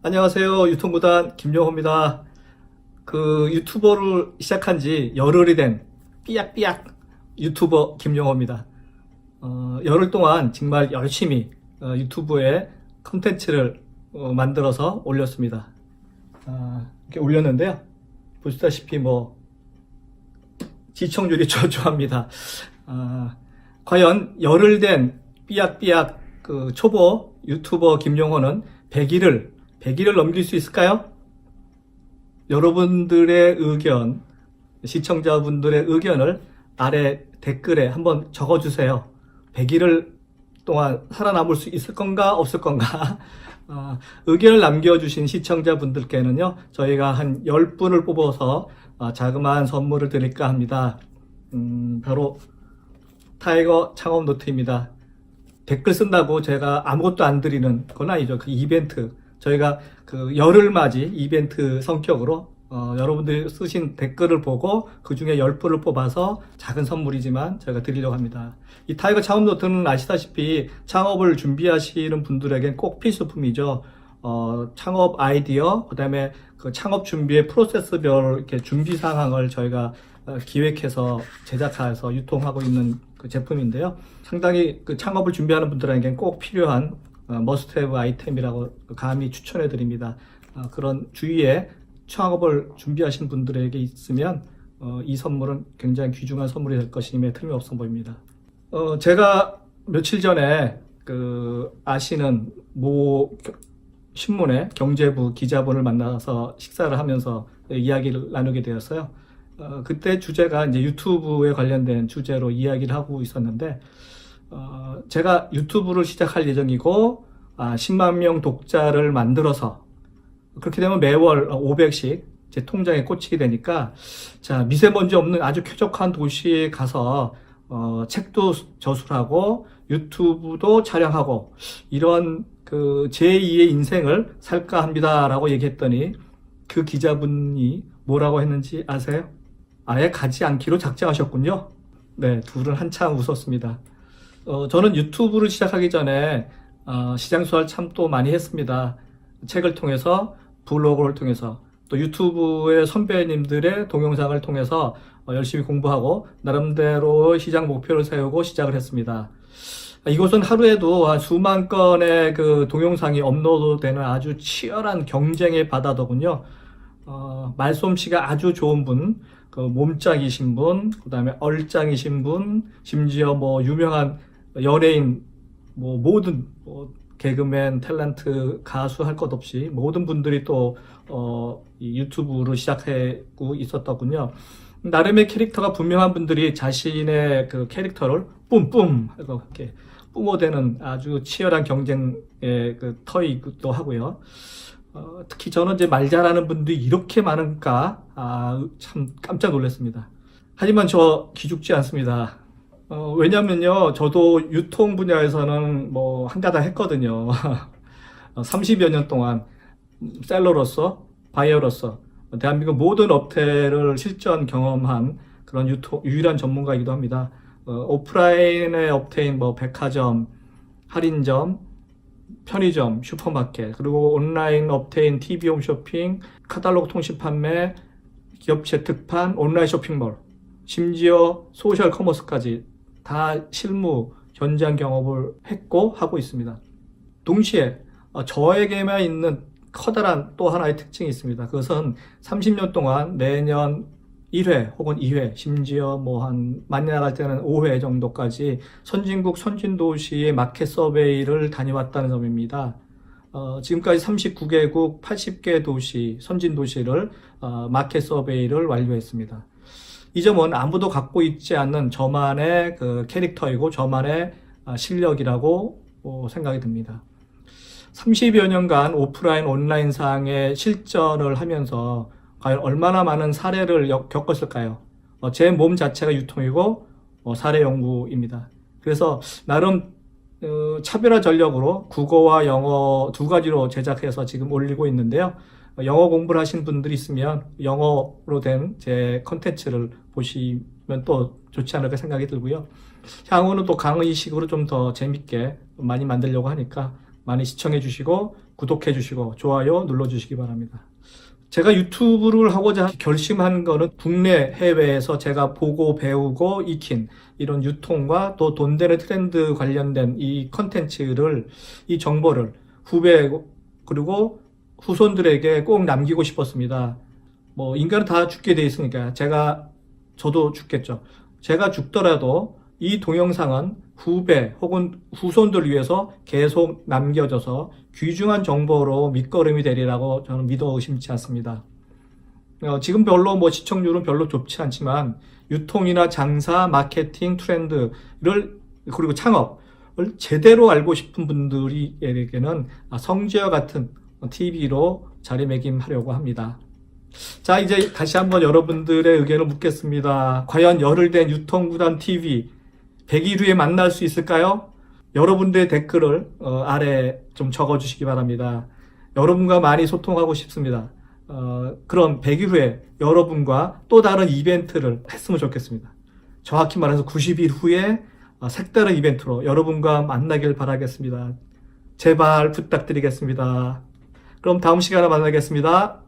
안녕하세요. 유통구단 김용호입니다. 그 유튜버를 시작한 지 열흘이 된 삐약삐약 유튜버 김용호입니다. 어, 열흘 동안 정말 열심히 어, 유튜브에 컨텐츠를 어, 만들어서 올렸습니다. 아, 이렇게 올렸는데요. 보시다시피 뭐 시청률이 저조합니다. 아, 과연 열흘 된 삐약삐약 그 초보 유튜버 김용호는 100일을 100일을 넘길 수 있을까요? 여러분들의 의견, 시청자분들의 의견을 아래 댓글에 한번 적어주세요. 100일을 동안 살아남을 수 있을 건가, 없을 건가? 어, 의견을 남겨주신 시청자분들께는요, 저희가 한 10분을 뽑아서 어, 자그마한 선물을 드릴까 합니다. 음, 바로 타이거 창업 노트입니다. 댓글 쓴다고 제가 아무것도 안 드리는 건 아니죠. 그 이벤트. 저희가 그 열흘 맞이 이벤트 성격으로 어, 여러분들이 쓰신 댓글을 보고 그 중에 10분을 뽑아서 작은 선물이지만 저희가 드리려고 합니다. 이 타이거 창업 노트는 아시다시피 창업을 준비하시는 분들에겐 꼭 필수품이죠. 어, 창업 아이디어, 그 다음에 그 창업 준비의 프로세스별 이렇게 준비 상황을 저희가 어, 기획해서 제작해서 유통하고 있는 그 제품인데요. 상당히 그 창업을 준비하는 분들에겐 꼭 필요한 어, 머스트헤브 아이템이라고 감히 추천해 드립니다. 어, 그런 주위에 창업을 준비하신 분들에게 있으면 어, 이 선물은 굉장히 귀중한 선물이 될 것임에 틀림없어 보입니다. 어, 제가 며칠 전에 그 아시는 모 겨- 신문의 경제부 기자분을 만나서 식사를 하면서 이야기를 나누게 되었어요. 어, 그때 주제가 이제 유튜브에 관련된 주제로 이야기를 하고 있었는데, 어, 제가 유튜브를 시작할 예정이고, 아, 10만 명 독자를 만들어서, 그렇게 되면 매월 500씩 제 통장에 꽂히게 되니까, 자, 미세먼지 없는 아주 쾌적한 도시에 가서, 어, 책도 저술하고, 유튜브도 촬영하고, 이런 그 제2의 인생을 살까 합니다라고 얘기했더니, 그 기자분이 뭐라고 했는지 아세요? 아예 가지 않기로 작정하셨군요. 네, 둘은 한참 웃었습니다. 어, 저는 유튜브를 시작하기 전에 어, 시장 수사를 참 또 많이 했습니다. 책을 통해서, 블로그를 통해서, 또 유튜브의 선배님들의 동영상을 통해서 어, 열심히 공부하고 나름대로 시장 목표를 세우고 시작을 했습니다. 이곳은 하루에도 한 수만 건의 그 동영상이 업로드되는 아주 치열한 경쟁의 바다더군요. 어, 말솜씨가 아주 좋은 분, 그 몸짱이신 분, 그 다음에 얼짱이신 분, 심지어 뭐 유명한 연예인, 뭐 모든 뭐 개그맨, 탤런트, 가수 할 것 없이 모든 분들이 또 어, 이 유튜브를 시작하고 있었더군요. 나름의 캐릭터가 분명한 분들이 자신의 그 캐릭터를 뿜뿜 이렇게 뿜어대는 아주 치열한 경쟁의 그 터이기도 하고요. 어, 특히 저는 이제 말 잘하는 분들이 이렇게 많은가, 아, 참 깜짝 놀랐습니다. 하지만 저 기죽지 않습니다. 어, 왜냐면요, 저도 유통 분야에서는 뭐, 한가닥 했거든요. 30여 년 동안 셀러로서, 바이어로서, 대한민국 모든 업태를 실전 경험한 그런 유통, 유일한 전문가이기도 합니다. 어, 오프라인의 업태인 뭐, 백화점, 할인점, 편의점, 슈퍼마켓, 그리고 온라인 업태인 TV 홈쇼핑, 카탈로그 통신 판매, 기업체 특판, 온라인 쇼핑몰, 심지어 소셜 커머스까지 다 실무 현장 경험을 했고 하고 있습니다. 동시에 어, 저에게만 있는 커다란 또 하나의 특징이 있습니다. 그것은 30년 동안 매년 1회 혹은 2회, 심지어 뭐 한 많이 나갈 때는 5회 정도까지 선진국 선진도시의 마켓 서베이를 다녀왔다는 점입니다. 어, 지금까지 39개국 80개 도시, 선진도시를 어, 마켓 서베이를 완료했습니다. 이 점은 아무도 갖고 있지 않는 저만의 그 캐릭터이고 저만의 아, 실력이라고 어, 생각이 듭니다. 30여 년간 오프라인 온라인 상의 실전을 하면서 과연 얼마나 많은 사례를 역- 겪었을까요? 어, 제몸 자체가 유통이고 어, 사례 연구입니다. 그래서 나름 어, 차별화 전략으로 국어와 영어 두 가지로 제작해서 지금 올리고 있는데요. 어, 영어 공부를 하신 분들이 있으면 영어로 된 제 컨텐츠를 보시면 또 좋지 않을까 생각이 들고요. 향후는 또 강의식으로 좀 더 재밌게 많이 만들려고 하니까 많이 시청해 주시고 구독해 주시고 좋아요 눌러 주시기 바랍니다. 제가 유튜브를 하고자 결심한 거는 국내 해외에서 제가 보고 배우고 익힌 이런 유통과 또 돈 되는 트렌드 관련된 이 컨텐츠를 이 정보를 후배 그리고 후손들에게 꼭 남기고 싶었습니다. 뭐 인간은 다 죽게 돼 있으니까 제가 저도 죽겠죠. 제가 죽더라도 이 동영상은 후배 혹은 후손들을 위해서 계속 남겨져서 귀중한 정보로 밑거름이 되리라고 저는 믿어 의심치 않습니다. 어, 지금 별로 뭐 시청률은 별로 좋지 않지만 유통이나 장사, 마케팅, 트렌드를 그리고 창업을 제대로 알고 싶은 분들에게는 아, 성지와 같은 TV로 자리매김하려고 합니다. 자, 이제 다시 한번 여러분들의 의견을 묻겠습니다. 과연 열을 댄 유통구단 TV 100일 후에 만날 수 있을까요? 여러분들의 댓글을 어, 아래 좀 적어주시기 바랍니다. 여러분과 많이 소통하고 싶습니다. 어, 그럼 100일 후에 여러분과 또 다른 이벤트를 했으면 좋겠습니다. 정확히 말해서 90일 후에 어, 색다른 이벤트로 여러분과 만나길 바라겠습니다. 제발 부탁드리겠습니다. 그럼 다음 시간에 만나겠습니다.